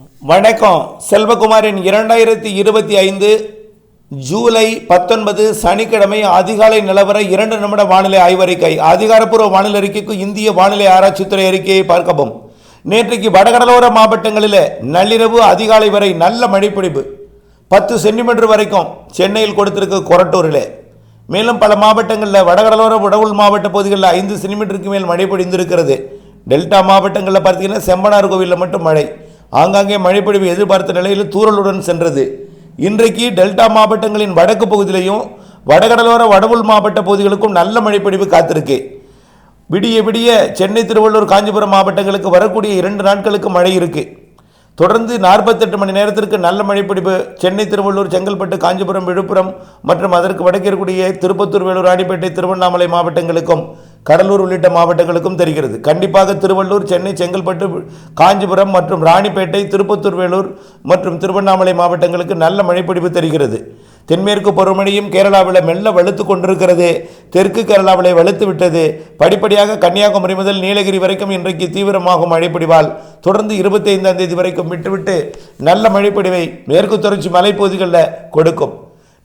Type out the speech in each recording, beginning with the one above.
வணக்கம். செல்வகுமாரின் இரண்டாயிரத்தி இருபத்தி ஐந்து ஜூலை பத்தொன்பது சனிக்கிழமை அதிகாலை நிலவர இரண்டு நிமிட வானிலை ஆய்வறிக்கை. அதிகாரப்பூர்வ வானிலை அறிக்கைக்கு இந்திய வானிலை ஆராய்ச்சித்துறை அறிக்கையை பார்க்கவும். நேற்றைக்கு வடகடலோர மாவட்டங்களில் நள்ளிரவு அதிகாலை வரை நல்ல மழைப்பிடிப்பு பத்து சென்டிமீட்டர் வரைக்கும் சென்னையில் கொடுத்திருக்கு கொரட்டூரில். மேலும் பல மாவட்டங்களில் வடகடலோர உடவுள் மாவட்ட பகுதிகளில் ஐந்து சென்டிமீட்டருக்கு மேல் மழை பொழிந்திருக்கிறது. டெல்டா மாவட்டங்களில் பார்த்தீங்கன்னா செம்பனார் கோவிலில் மட்டும் மழை. ஆங்காங்கே மழைப்பொழிவு எதிர்பார்த்த நிலையில் தூரலுடன் சென்றது. இன்றைக்கு டெல்டா மாவட்டங்களின் வடக்கு பகுதியிலையும் வடகடலோர வடவுள் மாவட்ட பகுதிகளுக்கும் நல்ல மழைப்பொழிவு காத்திருக்கு. விடிய விடிய சென்னை திருவள்ளூர் காஞ்சிபுரம் மாவட்டங்களுக்கு வரக்கூடிய இரண்டு நாட்களுக்கு மழை இருக்கு. தொடர்ந்து நாற்பத்தெட்டு மணி நேரத்திற்கு நல்ல மழைப்பிடிப்பு சென்னை திருவள்ளூர் செங்கல்பட்டு காஞ்சிபுரம் விழுப்புரம் மற்றும் அதற்கு வடக்கே இருக்கக்கூடிய திருப்பத்தூர் வேலூர் ராணிப்பேட்டை திருவண்ணாமலை மாவட்டங்களுக்கும் கடலூர் உள்ளிட்ட மாவட்டங்களுக்கும் தெரிகிறது. கண்டிப்பாக திருவள்ளூர் சென்னை செங்கல்பட்டு காஞ்சிபுரம் மற்றும் ராணிப்பேட்டை திருப்பத்தூர் வேலூர் மற்றும் திருவண்ணாமலை மாவட்டங்களுக்கு நல்ல மழைப்பிடிப்பு தெரிகிறது. தென்மேற்கு பருவமழையும் கேரளாவில் மெல்ல வலுத்து கொண்டிருக்கிறது. தெற்கு கேரளாவிலே வலுத்து விட்டது. படிப்படியாக கன்னியாகுமரி முதல் நீலகிரி வரைக்கும் இன்றைக்கு தீவிரமாகும் மழைப்பிடிவால் தொடர்ந்து இருபத்தைந்தாம் தேதி வரைக்கும் விட்டுவிட்டு நல்ல மழைப்பிடிவை மேற்கு தொடர்ச்சி மலைப்பகுதிகளில் கொடுக்கும்.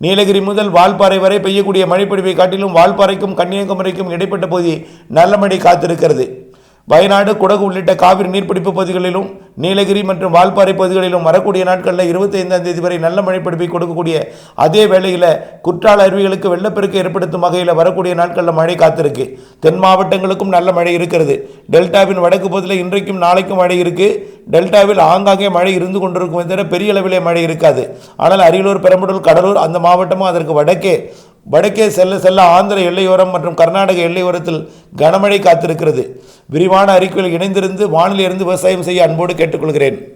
நீலகிரி முதல் வால்பாறை வரை பெய்யக்கூடிய மழைப்பொழிவை காட்டிலும் வால்பாறைக்கும் கன்னியாகுமரிக்கும் இடைப்பட்ட பகுதி நல்ல மழை காத்திருக்கிறது. வயநாடு குடகு உள்ளிட்ட காவிரி நீர்பிடிப்பு பகுதிகளிலும் நீலகிரி மற்றும் வால்பாறை பகுதிகளிலும் வரக்கூடிய நாட்களில் இருபத்தி ஐந்தாம் தேதி வரை நல்ல மழைப்பிடிப்பை கொடுக்கக்கூடிய அதே வேளையில் குற்றால அருவிகளுக்கு வெள்ளப்பெருக்கு ஏற்படுத்தும் வகையில் வரக்கூடிய நாட்களில் மழை காத்திருக்கு. தென் மாவட்டங்களுக்கும் நல்ல மழை இருக்கிறது. டெல்டாவின் வடக்கு பகுதியில் இன்றைக்கும் நாளைக்கும் மழை இருக்கு. டெல்டாவில் ஆங்காங்கே மழை இருந்து கொண்டிருக்கும். தவிர பெரிய அளவிலே மழை இருக்காது. ஆனால் அரியலூர் பெரம்பலூர் கடலூர் அந்த மாவட்டமும் அதற்கு வடக்கே வடக்கே செல்ல செல்ல ஆந்திர எல்லையோரம் மற்றும் கர்நாடக எல்லையோரத்தில் கனமழை காத்திருக்கிறது. விரிவான அறிக்கையில் இணைந்திருந்து வானிலிருந்து விவசாயம் செய்ய அன்போடு கேட்டுக்கொள்கிறேன்.